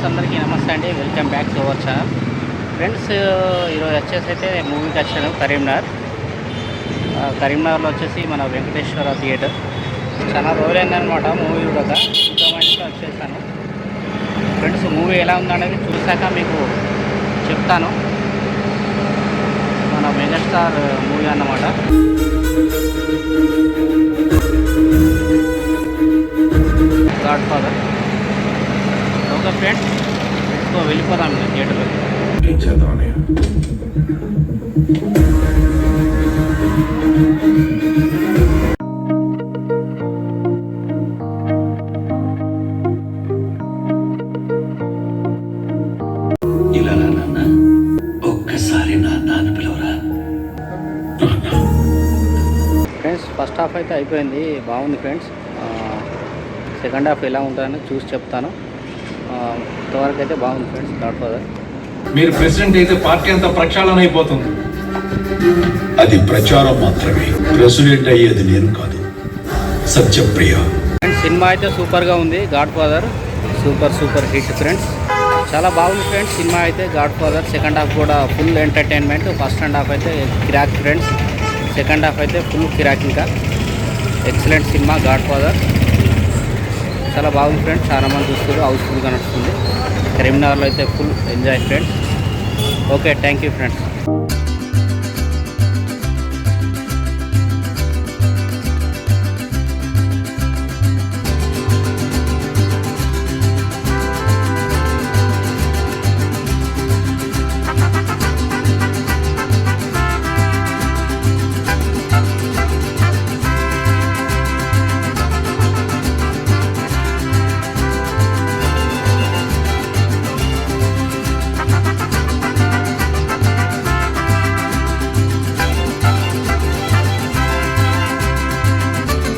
Friends అందరికీ నమస్తే అండి. Welcome back to our channel. Friends ఈరోజు వచ్చేసి అయితే మూవీకి వచ్చాను కరీంనగర్. కరీంనగర్లో వచ్చేసి మన వెంకటేశ్వర థియేటర్. చాలా రోజులైందనమాట మూవీ చూడక చూద్దామంటే వచ్చేసాను. ఫ్రెండ్స్ మూవీ ఎలా ఉందనేది చూశాక మీకు చెప్తాను. మన మెగాస్టార్ మూవీ అన్నమాట. God father. Okay friends so వెళ్ళిపోదాం థియేటర్లో ఏం చేద్దాం అన్నయ్య? ఇలా నాన్న. ఒక్కసారి నాన్న అని పిలవరా? ఫ్రెండ్స్ ఫస్ట్ హాఫ్ అయితే అయిపోయింది. బాగుంది ఫ్రెండ్స్ సెకండ్ హాఫ్ ఎలా ఉంటుందని చూసి చెప్తాను. ఇంతవరకు అయితే బాగుంది ఫ్రెండ్స్ గాడ్ ఫాదర్ మీరు ప్రెసిడెంట్ అయితే పార్టీ అంతా ప్రక్షాళన అయిపోతుంది. అది ప్రచారం మాత్రమే. ప్రెసిడెంట్ అయ్యేది నేను కాదు. సత్యప్రియ. ఫ్రెండ్స్ సినిమా అయితే సూపర్గా ఉంది god father super super hit friends. చాలా బాగుంది ఫ్రెండ్స్ సినిమా అయితే గాడ్ ఫాదర్ సెకండ్ హాఫ్ కూడా full entertainment first and half అయితే కిరాక్ ఫ్రెండ్స్. సెకండ్ హాఫ్ అయితే ఫుల్ కిరాక్ ఇంకా. ఎక్సలెంట్ సినిమా గాడ్ ఫాదర్ చాలా బాగుంది ఫ్రెండ్స్. చాలా మంది చూస్తారు హౌస్ఫుల్గా నడుస్తుంది. కరీంనగర్లో అయితే full enjoy friends. Okay thank you friends.